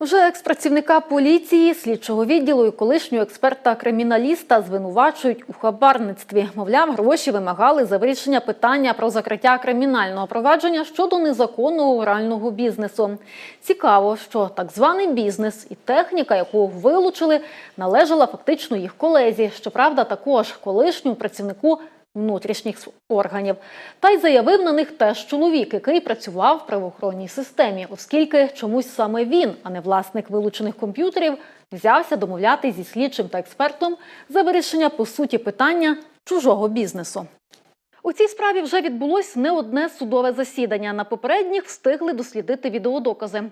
Вже експрацівника поліції, слідчого відділу і колишнього експерта-криміналіста звинувачують у хабарництві. Мовляв, гроші вимагали за вирішення питання про закриття кримінального провадження щодо незаконного грального бізнесу. Цікаво, що так званий бізнес і техніка, яку вилучили, належала фактично їх колезі. Щоправда, також колишньому працівнику внутрішніх органів. Та й заявив на них теж чоловік, який працював в правоохоронній системі, оскільки чомусь саме він, а не власник вилучених комп'ютерів, взявся домовляти зі слідчим та експертом за вирішення по суті питання чужого бізнесу. У цій справі вже відбулось не одне судове засідання. На попередніх встигли дослідити відеодокази.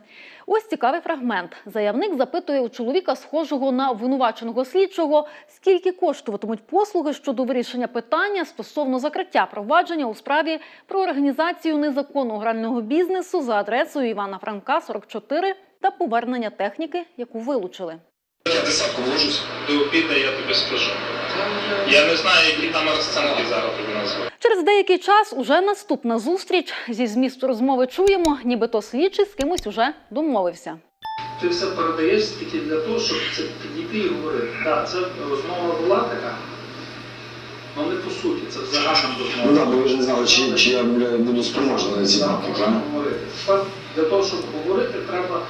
Ось цікавий фрагмент. Заявник запитує у чоловіка, схожого на обвинуваченого слідчого, скільки коштуватимуть послуги щодо вирішення питання стосовно закриття провадження у справі про організацію незаконного грального бізнесу за адресою Івана Франка, 44 та повернення техніки, яку вилучили. Я десятку вложусь. Ти опітай, я тобі скажу. Я не знаю, які там розцінки зараз тобі назву. Через деякий час уже наступна зустріч. Зі змісту розмови чуємо, нібито слідчий з кимось уже домовився. Ти все передаєш тільки для того, щоб це підійти і говорити. Так, це розмова була така. Ну не по суті, це в загальному розмова. Ну так, бо ви ж не знали, чи, чи я бля, буду спроможний на ці Так, бабки, можна правильно? говорити. Тепер для того, щоб говорити, треба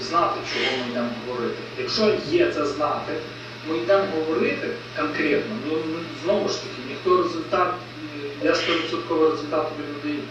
знати, чого ми йдемо говорити. Якщо є це знати, ми йдемо говорити конкретно, ну знову ж таки, ніхто результат, я 100% результат не даю.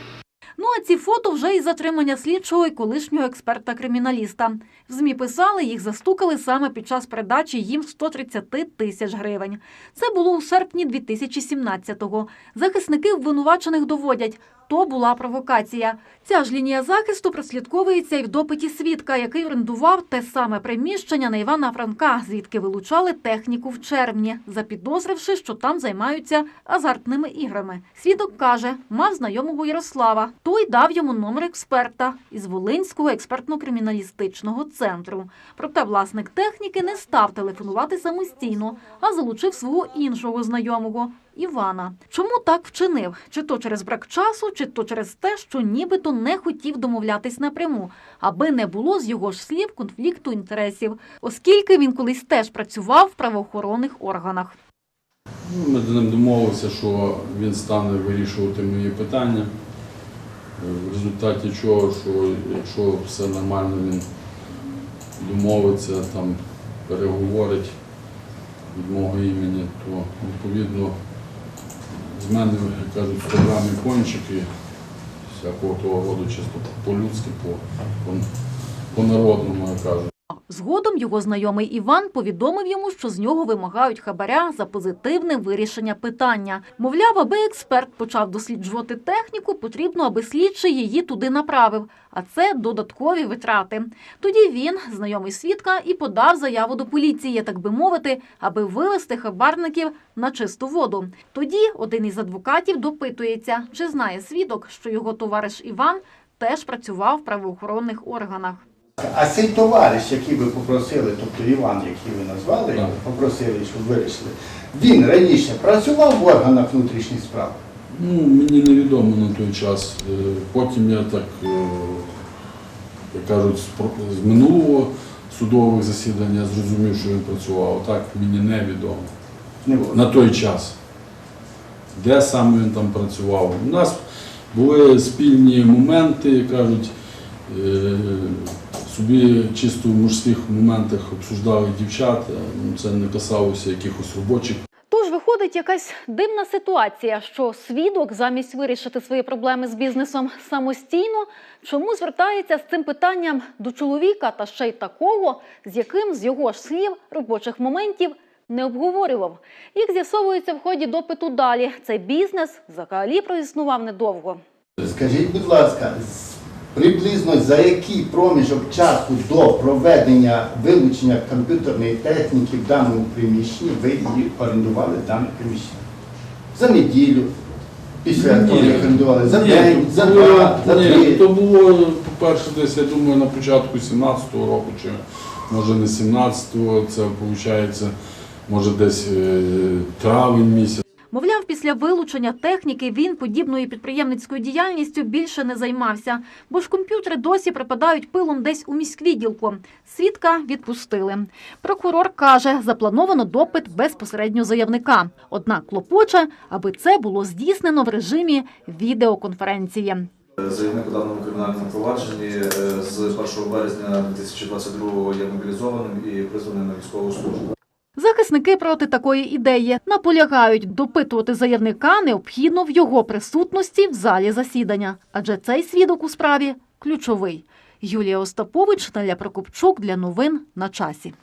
Ну а ці фото вже із затримання слідчого і колишнього експерта-криміналіста. В ЗМІ писали, їх застукали саме під час передачі їм 130 тисяч гривень. Це було у серпні 2017-го. Захисники обвинувачених доводять, то була провокація. Ця ж лінія захисту прослідковується і в допиті свідка, який орендував те саме приміщення на Івана Франка, звідки вилучали техніку в червні, запідозривши, що там займаються азартними іграми. Свідок каже, мав знайомого Ярослава. Той дав йому номер експерта із Волинського експертно-криміналістичного центру. Проте власник техніки не став телефонувати самостійно, а залучив свого іншого знайомого. Івана. Чому так вчинив? Чи то через брак часу, чи то через те, що нібито не хотів домовлятись напряму, аби не було з його ж слів конфлікту інтересів, оскільки він колись теж працював в правоохоронних органах. Ну, Ми з ним домовилися, що він стане вирішувати мої питання. Е, В результаті чого, що якщо все нормально, він домовиться, там, переговорить від мого імені, то відповідно з мене, як кажуть, в програмі кончики всякого того роду, чисто по-людськи, по-народному, по-народному, як кажуть. Згодом його знайомий Іван повідомив йому, що з нього вимагають хабаря за позитивне вирішення питання. Мовляв, аби експерт почав досліджувати техніку, потрібно, аби слідчий її туди направив. А це додаткові витрати. Тоді він, знайомий свідка, і подав заяву до поліції, так би мовити, аби вивести хабарників на чисту воду. Тоді один із адвокатів допитується, чи знає свідок, що його товариш Іван теж працював в правоохоронних органах. А цей товариш, який ви попросили, тобто Іван, який ви назвали, Так. попросили, щоб вирішили, він раніше працював в органах внутрішніх справ. Ну, мені невідомо на той час. Е, Потім я так, е, як кажуть, з минулого судових засідань я зрозумів, що він працював. Так мені невідомо. Не. На той час. Де саме він там працював? У нас були спільні моменти, кажуть, е, собі чисто в мужських моментах обсуждали дівчат, е, ну, це не касалося якихось робочих Тож виходить якась дивна ситуація, що свідок замість вирішити свої проблеми з бізнесом самостійно, чому звертається з цим питанням до чоловіка та ще й такого, з яким з його ж слів робочих моментів не обговорював. Як з'ясовується в ході допиту далі, цей бізнес взагалі проіснував недовго. Скажіть, будь ласка, з- приблизно за який проміжок часу до проведення вилучення комп'ютерної техніки в даному приміщенні ви її орендували дане приміщення? За неділю, після того, як орендували, за день, за два, за ні, три. То було, по-перше, десь, я думаю, на початку 17-го року, чи може не 17-го, це виходить, може десь е, травень місяць. Мовляв, після вилучення техніки він подібною підприємницькою діяльністю більше не займався, бо ж комп'ютери досі припадають пилом десь у міськвідділку. Свідка відпустили. Прокурор каже, заплановано допит безпосередньо заявника. Однак клопоче, аби це було здійснено в режимі відеоконференції. Заявник у даному кримінальному провадженні е, з 1 березня 2022 є мобілізованим і призваним на військову службу. Захисники проти такої ідеї наполягають, допитувати заявника необхідно в його присутності в залі засідання, адже цей свідок у справі ключовий. Юлія Остапович, Наля Прокопчук для новин на часі.